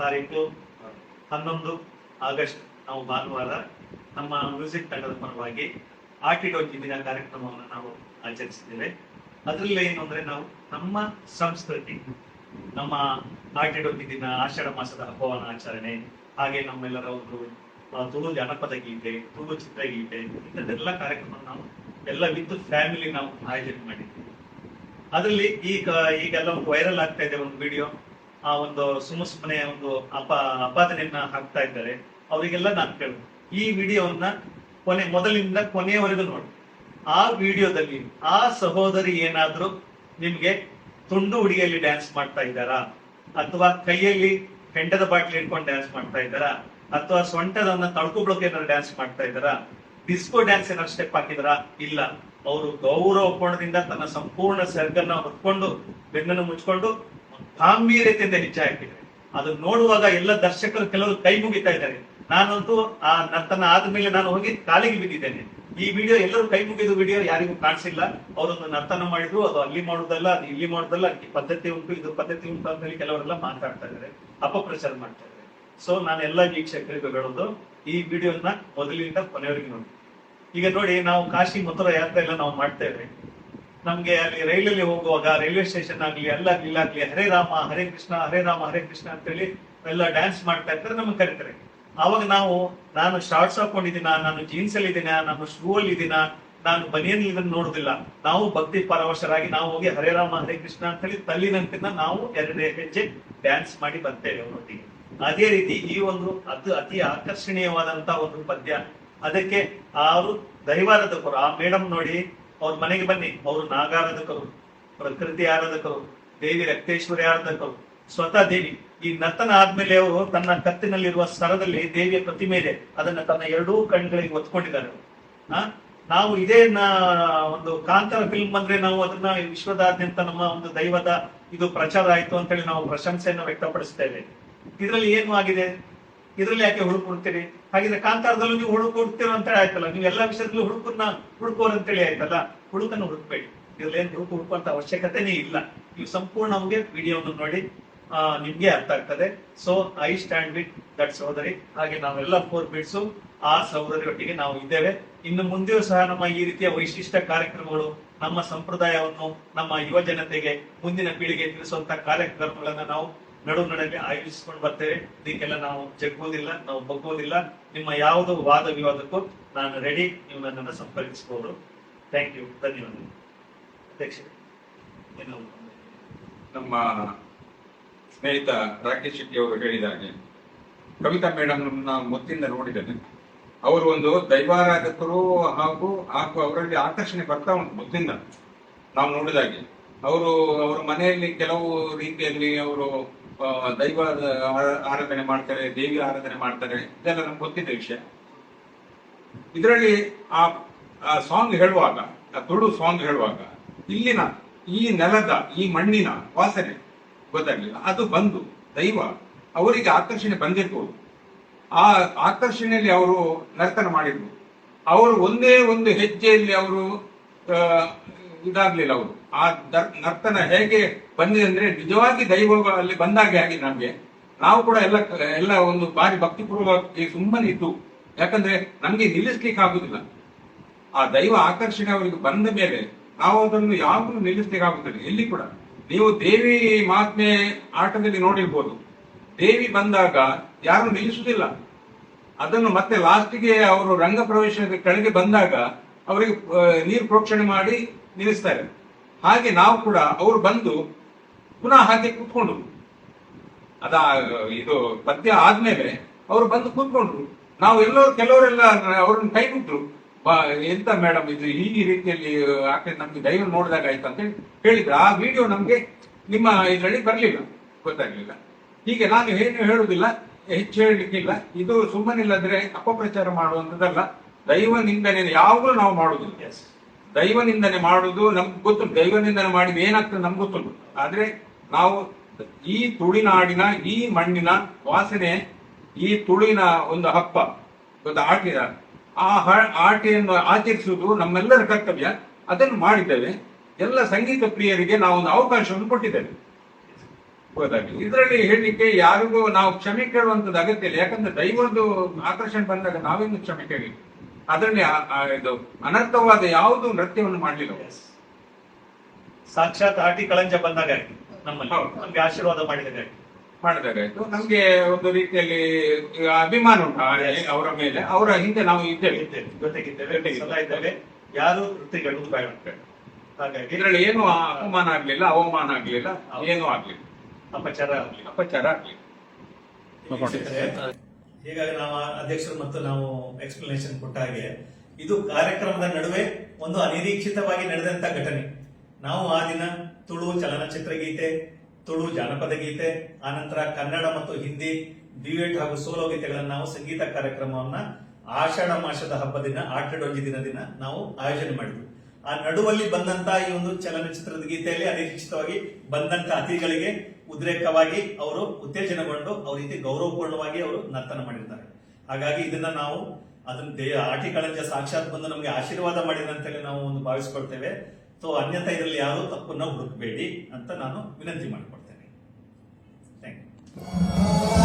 ತಾರೀಕು ಹನ್ನೊಂದು ಆಗಸ್ಟ್ ನಾವು ಭಾನುವಾರ ನಮ್ಮ ಮ್ಯೂಸಿಕ್ ತಂಡದ ಪರವಾಗಿ ಆಟಿಡೋಜಿ ದಿನ ಕಾರ್ಯಕ್ರಮವನ್ನು ನಾವು ಆಚರಿಸಿದ್ದೇವೆ. ಅದರಲ್ಲಿ ಏನು ಅಂದ್ರೆ ನಾವು ನಮ್ಮ ಸಂಸ್ಕೃತಿ, ನಮ್ಮ ಆಟಿಡೋಜಿ ದಿನ ಆಷಾಢ ಮಾಸದ ಹಬ್ಬವನ್ನ ಆಚರಣೆ, ಹಾಗೆ ನಮ್ಮೆಲ್ಲರ ಒಂದು ತುಳು ಜನಪದ ಗೀತೆ, ತುಳು ಚಿತ್ರಗೀತೆ ಇಂಥದ್ದೆಲ್ಲ ಕಾರ್ಯಕ್ರಮ ನಾವು ಎಲ್ಲ ವಿತ್ ಫ್ಯಾಮಿಲಿ ನಾವು ಆಯೋಜನೆ ಮಾಡಿದ್ದೀವಿ. ಅದರಲ್ಲಿ ಈಗ ಈಗೆಲ್ಲ ವೈರಲ್ ಆಗ್ತಾ ಇದೆ ಒಂದು ವಿಡಿಯೋ. ಆ ಒಂದು ಸುಮ್ಮ ಸುಮ್ಮನೆ ಒಂದು ಅಪ ಅಪಾದನೆಯನ್ನ ಹಾಕ್ತಾ ಇದ್ದಾರೆ. ಅವರಿಗೆಲ್ಲ ನಾನು ಕೇಳು ಈ ವಿಡಿಯೋವನ್ನ ಕೊನೆ ಮೊದಲಿಂದ ಕೊನೆಯವರೆಗೂ ನೋಡಿ. ಆ ವಿಡಿಯೋದಲ್ಲಿ ಆ ಸಹೋದರಿ ಏನಾದ್ರೂ ನಿಮ್ಗೆ ತುಂಡು ಹುಡುಗಿಯಲ್ಲಿ ಡ್ಯಾನ್ಸ್ ಮಾಡ್ತಾ ಇದ್ದಾರಾ? ಅಥವಾ ಕೈಯಲ್ಲಿ ಹೆಂಡದ ಬಾಟ್ಲಿ ಇಟ್ಕೊಂಡು ಡ್ಯಾನ್ಸ್ ಮಾಡ್ತಾ ಇದ್ದಾರಾ? ಅಥವಾ ಸೊಂಟದನ್ನ ತಳ್ಕೊಬ್ಳಕ್ಕೆ ಏನಾದ್ರು ಡ್ಯಾನ್ಸ್ ಮಾಡ್ತಾ ಇದ್ದಾರಾ? ಡಿಸ್ಕೋ ಡ್ಯಾನ್ಸ್ ಏನಾದ್ರು ಸ್ಟೆಪ್ ಹಾಕಿದಾರಾ? ಇಲ್ಲ. ಅವರು ಗೌರವ ಕೋಣದಿಂದ ತನ್ನ ಸಂಪೂರ್ಣ ಸರ್ಗನ್ನ ಹೊತ್ಕೊಂಡು ಬೆನ್ನನ್ನು ಮುಚ್ಕೊಂಡು ಗಾಂಭೀರ್ಯತೆಯಿಂದ ಹೆಜ್ಜೆ ಹಾಕಿದ್ದಾರೆ ಅದನ್ನ ನೋಡುವಾಗ ಎಲ್ಲ ದರ್ಶಕರು ಕೆಲವರು ಕೈ ಮುಗಿತಾ ಇದ್ದಾರೆ. ನಾನಂತೂ ಆ ನರ್ತನ ಆದ್ಮೇಲೆ ನಾನು ಹೋಗಿ ಕಾಲಿಗೆ ಬಿದ್ದಿದ್ದೇನೆ. ಈ ವಿಡಿಯೋ ಎಲ್ಲರೂ ಕೈ ಮುಗಿದ ವಿಡಿಯೋ ಯಾರಿಗೂ ಕಾಣಿಸಿಲ್ಲ. ಅವರೊಂದು ನರ್ತನ ಮಾಡಿದ್ರು, ಅದು ಅಲ್ಲಿ ಮಾಡುದಲ್ಲ, ಅದು ಇಲ್ಲಿ ಮಾಡುದಲ್ಲ, ಅದಕ್ಕೆ ಪದ್ಧತಿ ಉಂಟು, ಇದು ಪದ್ಧತಿ ಉಂಟು ಅಂತ ಹೇಳಿ ಕೆಲವರೆಲ್ಲ ಮಾತಾಡ್ತಾ ಇದ್ದಾರೆ. ಅಪಪ್ರಚಾರ ಮಾಡ್ತಾ ಇದ್ದಾರೆ. ಸೊ ನಾನು ಎಲ್ಲ ವೀಕ್ಷಕರಿಗೂ ಹೇಳೋದು, ಈ ವಿಡಿಯೋನ ಮೊದಲಿನಿಂದ ಕೊನೆಯವರೆಗೆ ನೋಡಿ. ಈಗ ನೋಡಿ, ನಾವು ಕಾಶಿ ಮಥುರಾ ಯಾತ್ರೆ ಎಲ್ಲ ನಾವು ಮಾಡ್ತೇವೆ ನಮ್ಗೆ ಅಲ್ಲಿ ರೈಲಲ್ಲಿ ಹೋಗುವಾಗ ರೈಲ್ವೆ ಸ್ಟೇಷನ್ ಆಗ್ಲಿ ಅಲ್ಲಾಗ್ಲಿ ಇಲ್ಲಾಗ್ಲಿ ಹರೇ ರಾಮ, ಹರೇ ಕೃಷ್ಣ, ಹರೇ ರಾಮ, ಹರೇ ಕೃಷ್ಣ ಅಂತೇಳಿ ಎಲ್ಲ ಡ್ಯಾನ್ಸ್ ಮಾಡ್ತಾ ಇರ್ತಾರೆ ನಮ್ಗೆ ಕರೀತಾರೆ. ಅವಾಗ ನಾವು, ನಾನು ಶಾರ್ಟ್ಸ್ ಹಾಕೊಂಡಿದ್ದೀನ, ನಾನು ಜೀನ್ಸ್ ಅಲ್ಲಿ ಇದ್ದೀನ, ನಾನು ಶೂ ಅಲ್ಲಿ ಇದ್ದೀನ, ನಾನು ಬನಿಯನ್ ಇದನ್ನ ನೋಡುದಿಲ್ಲ. ನಾವು ಭಕ್ತಿ ಪರವಶರಾಗಿ ನಾವು ಹೋಗಿ ಹರೇ ರಾಮ, ಹರೇ ಕೃಷ್ಣ ಅಂತ ಹೇಳಿ ತಲ್ಲಿನಂತಿನ ನಾವು ಎರಡೇ ಹೆಜ್ಜೆ ಡ್ಯಾನ್ಸ್ ಮಾಡಿ ಬರ್ತೇವೆ ಅವರೊಟ್ಟಿಗೆ. ಅದೇ ರೀತಿ ಈ ಒಂದು ಅದು ಅತಿ ಆಕರ್ಷಣೀಯವಾದಂತಹ ಒಂದು ಪದ್ಯ. ಅದಕ್ಕೆ ಆರು ದೈವಾರದ ಆ ಮೇಡಮ್ ನೋಡಿ ಅವ್ರ ಮನೆಗೆ ಬನ್ನಿ. ಅವರು ನಾಗಾರಾಧಕರು, ಪ್ರಕೃತಿ ಆರಾಧಕರು, ದೇವಿ ರಕ್ತೇಶ್ವರಿ ಆರಾಧಕರು, ಸ್ವತಃ ದೇವಿ. ಈ ನರ್ತನ ಆದ್ಮೇಲೆ ಅವರು ತನ್ನ ಕತ್ತಿನಲ್ಲಿರುವ ಸ್ಥಳದಲ್ಲಿ ದೇವಿಯ ಪ್ರತಿಮೆ ಇದೆ. ಅದನ್ನ ತನ್ನ ಎರಡೂ ಕಣ್ಗಳಿಗೆ ಒತ್ಕೊಂಡಿದ್ದಾರೆ. ಆ? ನಾವು ಇದೇ ಒಂದು ಕಾಂತಾರ ಫಿಲ್ಮ್ ಬಂದ್ರೆ ನಾವು ಅದನ್ನ ವಿಶ್ವದಾದ್ಯಂತ ನಮ್ಮ ಒಂದು ದೈವದ ಇದು ಪ್ರಚಾರ ಆಯ್ತು ಅಂತೇಳಿ ನಾವು ಪ್ರಶಂಸೆಯನ್ನು ವ್ಯಕ್ತಪಡಿಸ್ತೇವೆ ಇದರಲ್ಲಿ ಏನು ಆಗಿದೆ? ಇದರಲ್ಲಿ ಯಾಕೆ ಹುಡುಕೊಡ್ತೀರಿ ಹಾಗಿದ್ರೆ ಕಾಂತಾರದಲ್ಲೂ ನೀವು ಹುಡುಕು ಹುಡುಕ್ತೀರ ಅಂತ ಆಯ್ತಲ್ಲ ನೀವು ಎಲ್ಲಾ ವಿಷಯದಲ್ಲೂ ಹುಡುಕನ್ನ ಹುಡುಕೋರು ಅಂತೇಳಿ ಆಯ್ತಲ್ಲ ಹುಡುಕನ್ನು ಹುಡುಕ್ಬೇಡಿ. ಇದ್ರಲ್ಲಿ ಏನು ಹುಡುಕು ಹುಡುಕುವಂತ ಅವಶ್ಯಕತೆನೇ ಇಲ್ಲ. ನೀವು ಸಂಪೂರ್ಣ ನಮಗೆ ವಿಡಿಯೋವನ್ನು ನೋಡಿ ಆ, ನಿಮ್ಗೆ ಅರ್ಥ ಆಗ್ತದೆ. So I stand with that ಸಹೋದರಿ. ಹಾಗೆ ನಾವೆಲ್ಲ ಫೋರ್ ಬಿಟ್ಸು ಆ ಸಹೋದರಿಯೊಟ್ಟಿಗೆ ನಾವು ಇದ್ದೇವೆ. ಇನ್ನು ಮುಂದೆಯೂ ಸಹ ನಮ್ಮ ಈ ರೀತಿಯ ವೈಶಿಷ್ಟ ಕಾರ್ಯಕ್ರಮಗಳು ನಮ್ಮ ಸಂಪ್ರದಾಯವನ್ನು ನಮ್ಮ ಯುವ ಜನತೆಗೆ ಮುಂದಿನ ಪೀಳಿಗೆ ತಿಳಿಸುವಂತ ಕಾರ್ಯಕ್ರಮಗಳನ್ನ ನಾವು ನಡು ನಡುವೆ ಆಯೋಜಿಸಿಕೊಂಡು ಬರ್ತೇವೆ. ಇದಕ್ಕೆಲ್ಲ ನಾವು ಜಗ್ಗೋದಿಲ್ಲ, ನಾವು ಬಗ್ಗೋದಿಲ್ಲ. ನಿಮ್ಮ ಯಾವುದೋ ವಾದ ವಿವಾದಕ್ಕೂ ನಾನು ರೆಡಿ ನೀವು ನನ್ನನ್ನು ಥ್ಯಾಂಕ್ ಯು ಧನ್ಯವಾದ ಅಧ್ಯಕ್ಷ ಏನು? ನಮ್ಮ ಸ್ನೇಹಿತ ರಾಕೇಶ್ ಶೆಟ್ಟಿ ಅವರು ಹೇಳಿದ ಹಾಗೆ, ಕವಿತಾ ಮೇಡಮ್ ನಾನು ಮೊತ್ತಿಂದ ನೋಡಿದ್ದೇನೆ. ಅವರು ಒಂದು ದೈವಾರಾಧಕರು ಹಾಗೂ ಹಾಗೂ ಅವರಲ್ಲಿ ಆಕರ್ಷಣೆ ಬರ್ತಾ ಉಂಟು ಮೊದಲಿಂದ ನಾವು ನೋಡಿದಾಗೆ ಅವರು, ಅವರ ಮನೆಯಲ್ಲಿ ಕೆಲವು ರೀತಿಯಲ್ಲಿ ಅವರು ದೈವ ಆರಾಧನೆ ಮಾಡ್ತಾರೆ, ದೇವಿ ಆರಾಧನೆ ಮಾಡ್ತಾರೆ, ಇದೆಲ್ಲ ನಮ್ಗೆ ಗೊತ್ತಿದ್ದ ವಿಷಯ. ಇದರಲ್ಲಿ ಆ ಸಾಂಗ್ ಹೇಳುವಾಗ, ಆ ತುಳು ಸಾಂಗ್ ಹೇಳುವಾಗ, ಇಲ್ಲಿನ ಈ ನೆಲದ, ಈ ಮಣ್ಣಿನ ವಾಸನೆ ಗೊತ್ತಾಗ್ಲಿಲ್ಲ. ಅದು ಬಂದು ದೈವ ಅವರಿಗೆ ಆಕರ್ಷಣೆ ಬಂದಿರ್ಬೋದು. ಆ ಆಕರ್ಷಣೆಯಲ್ಲಿ ಅವರು ನರ್ತನ ಮಾಡಿದ್ರು ಅವರು ಒಂದೇ ಒಂದು ಹೆಜ್ಜೆಯಲ್ಲಿ ಅವರು ಇದಾಗ್ಲಿಲ್ಲ ಅವರು. ಆ ನರ್ತನ ಹೇಗೆ ಬಂದಿದೆ ಅಂದ್ರೆ ನಿಜವಾಗಿ ದೈವ ಅಲ್ಲಿ ಬಂದಾಗೆ ಆಗಿದೆ ನಮ್ಗೆ. ನಾವು ಕೂಡ ಎಲ್ಲ ಎಲ್ಲ ಒಂದು ಬಾರಿ ಭಕ್ತಿಪೂರ್ವಕವಾಗಿ ಸುಮ್ಮನೆ ಇದ್ದು, ಯಾಕಂದ್ರೆ ನಮ್ಗೆ ನಿಲ್ಲಿಸ್ಲಿಕ್ಕೆ ಆಗುದಿಲ್ಲ. ಆ ದೈವ ಆಕರ್ಷಣೆ ಅವರಿಗೆ ಬಂದ ಮೇಲೆ ನಾವು ಅದನ್ನು ಯಾವಾಗಲೂ ನಿಲ್ಲಿಸ್ಲಿಕ್ಕೆ ಆಗುತ್ತಿಲ್ಲ ಎಲ್ಲಿ ಕೂಡ. ನೀವು ದೇವಿ ಮಹಾತ್ಮೆ ಆಟದಲ್ಲಿ ನೋಡಿರ್ಬೋದು. ದೇವಿ ಬಂದಾಗ ಯಾರು ನಿಲ್ಲಿಸುವುದಿಲ್ಲ. ಅದನ್ನು ಮತ್ತೆ ಲಾಸ್ಟ್ಗೆ ಅವರು ರಂಗ ಪ್ರವೇಶದ ಕೆಳಗೆ ಬಂದಾಗ ಅವರಿಗೆ ನೀರು ಪ್ರೋಕ್ಷಣೆ ಮಾಡಿ ನಿಲ್ಲಿಸ್ತಾರೆ. ಹಾಗೆ ನಾವು ಕೂಡ ಅವರು ಬಂದು ಪುನಃ ಹಾಗೆ ಕೂತ್ಕೊಂಡ್ರು. ಅದ, ಇದು ಪದ್ಯ ಆದ್ಮೇಲೆ ಅವರು ಬಂದು ಕೂತ್ಕೊಂಡ್ರು. ನಾವು ಎಲ್ಲರೂ ಕೆಲವರೆಲ್ಲ ಅವ್ರನ್ನ ಕೈ ಬಿಟ್ರು ಎಂತ ಮೇಡಮ್ ಇದು ಈ ರೀತಿಯಲ್ಲಿ ಆಕೆ ನಮ್ಗೆ ದೈವ ನೋಡಿದಾಗ ಆಯ್ತು ಅಂತ ಹೇಳಿ ಹೇಳಿದ್ರು. ಆ ವಿಡಿಯೋ ನಮ್ಗೆ ನಿಮ್ಮ ಇದರಲ್ಲಿ ಬರಲಿಲ್ಲ. ಗೊತ್ತಾಗ್ಲಿಲ್ಲ. ಹೀಗೆ ನಾನು ಏನು ಹೇಳುದಿಲ್ಲ, ಹೆಚ್ಚು ಹೇಳಲಿಕ್ಕಿಲ್ಲ. ಇದು ಸುಮ್ಮನಿಲ್ಲದ್ರೆ ಅಪಪ್ರಚಾರ ಮಾಡುವಂತದಲ್ಲ ದೈವ ನಿಂದನೆ ಯಾವಾಗಲೂ ನಾವು ಮಾಡುದಿಲ್ಲ ಎಸ್ ದೈವ ನಿಂದನೆ ಮಾಡುದು ನಮ್ಗೆ ಗೊತ್ತು ದೈವ ನಿಂದನೆ ಮಾಡಿ ಏನಾಗ್ತದೆ ನಮ್ಗೆ ಗೊತ್ತುಂಟು. ಆದ್ರೆ ನಾವು ಈ ತುಳಿನಾಡಿನ, ಈ ಮಣ್ಣಿನ ವಾಸನೆ, ಈ ತುಳಿನ ಒಂದು ಹಬ್ಬ, ಒಂದು ಆಟಿನ ಆ ಆಟೆಯನ್ನು ಆಚರಿಸುವುದು ನಮ್ಮೆಲ್ಲರ ಕರ್ತವ್ಯ. ಅದನ್ನು ಮಾಡಿದ್ದೇವೆ. ಎಲ್ಲ ಸಂಗೀತ ಪ್ರಿಯರಿಗೆ ನಾವು ಒಂದು ಅವಕಾಶವನ್ನು ಕೊಟ್ಟಿದ್ದೇವೆ. ಇದರಲ್ಲಿ ಹೇಳಲಿಕ್ಕೆ ಯಾರಿಗೂ ನಾವು ಕ್ಷಮೆ ಕೇಳುವಂತದ್ದು ಅಗತ್ಯ ಇಲ್ಲ. ಯಾಕಂದ್ರೆ ದೈವದ್ದು ಆಕರ್ಷಣೆ ಬಂದಾಗ ನಾವೇನು ಕ್ಷಮೆ ಕೇಳಿ ಅದರಲ್ಲಿ ಇದು ಅನರ್ಥವಾದ ಯಾವುದು ನೃತ್ಯವನ್ನು ಮಾಡಲಿಲ್ಲ. ಸಾಕ್ಷಾತ್ ಆಟಿ ಕಳಂಜ ಬಂದಾಗ ನಮ್ಮಲ್ಲಿ. ನಮ್ಗೆ ಆಶೀರ್ವಾದ ಮಾಡಿದಾಗ ಆಯ್ತು. ಮಾಡಿದಾಗಾಯ್ತು ನಮ್ಗೆ ಒಂದು ರೀತಿಯಲ್ಲಿ ಅಭಿಮಾನ ಉಂಟು. ಅವರ ಮೇಲೆ. ಅವರ ಹಿಂದೆ ನಾವು ಇದ್ದೇವೆ. ಇದ್ದೇವೆ, ಜೊತೆಗಿದ್ದೇವೆ. ಇದ್ದೇವೆ. ಯಾರು ವೃತ್ತಿಗಳು ಹಾಗಾಗಿ ಇದರಲ್ಲಿ ಏನು ಅಪಮಾನ ಆಗ್ಲಿಲ್ಲ ಅವಮಾನ ಆಗ್ಲಿಲ್ಲ ಏನು ಆಗ್ಲಿಲ್ಲ. ಅಪಚಾರ ಆಗ್ಲಿಲ್ಲ. ಅಪಚಾರ ಆಗ್ಲಿಲ್ಲ. ಹೀಗಾಗಿ ನಾವು ಅಧ್ಯಕ್ಷರು ಮತ್ತು ನಾವು ಎಕ್ಸ್ಪ್ಲನೇಷನ್ ಕೊಟ್ಟ ಹಾಗೆ ಇದು ಕಾರ್ಯಕ್ರಮದ ನಡುವೆ ಒಂದು ಅನಿರೀಕ್ಷಿತವಾಗಿ ನಡೆದಂತ ಘಟನೆ. ನಾವು ಆ ದಿನ ತುಳು ಚಲನಚಿತ್ರ ಗೀತೆ, ತುಳು ಜಾನಪದ ಗೀತೆ ಆನಂತರ ಕನ್ನಡ ಮತ್ತು ಹಿಂದಿ ಡ್ಯೂಯೆಟ್ ಹಾಗೂ ಸೋಲೋ ಗೀತೆಗಳನ್ನು ನಾವು ಸಂಗೀತ ಕಾರ್ಯಕ್ರಮವನ್ನ ಆಷಾಢ ಮಾಸದ ಹಬ್ಬ ದಿನ ಆಟಡೊಂಜಿ ದಿನ ದಿನ ನಾವು ಆಯೋಜನೆ ಮಾಡಿದ್ವಿ. ಆ ನಡುವಲ್ಲಿ ಬಂದಂತ ಈ ಒಂದು ಚಲನಚಿತ್ರದ ಗೀತೆಯಲ್ಲಿ ಅನಿರೀಕ್ಷಿತವಾಗಿ ಬಂದಂತ ಅತಿಥಿಗಳಿಗೆ ಉದ್ರೇಕವಾಗಿ ಅವರು ಉತ್ತೇಜನಗೊಂಡು ಅವ್ರ ರೀತಿ ಗೌರವಪೂರ್ಣವಾಗಿ ಅವರು ನರ್ತನ ಮಾಡಿರ್ತಾರೆ. ಹಾಗಾಗಿ ಇದನ್ನ ನಾವು ಅದನ್ನ ದೇ ಆಟಿ ಕಳಂಜ ಸಾಕ್ಷಾತ್ ಬಂದು ನಮಗೆ ಆಶೀರ್ವಾದ ಮಾಡಿದ್ರೆ ಅಂತೇಳಿ ನಾವು ಒಂದು ಭಾವಿಸ್ಕೊಳ್ತೇವೆ. ಸೊ ಅನ್ಯತಾ ಇದರಲ್ಲಿ ಯಾರು ತಪ್ಪನ್ನು ಹುಡುಕಬೇಡಿ ಅಂತ ನಾನು ವಿನಂತಿ ಮಾಡಿಕೊಡ್ತೇನೆ ಥ್ಯಾಂಕ್ ಯು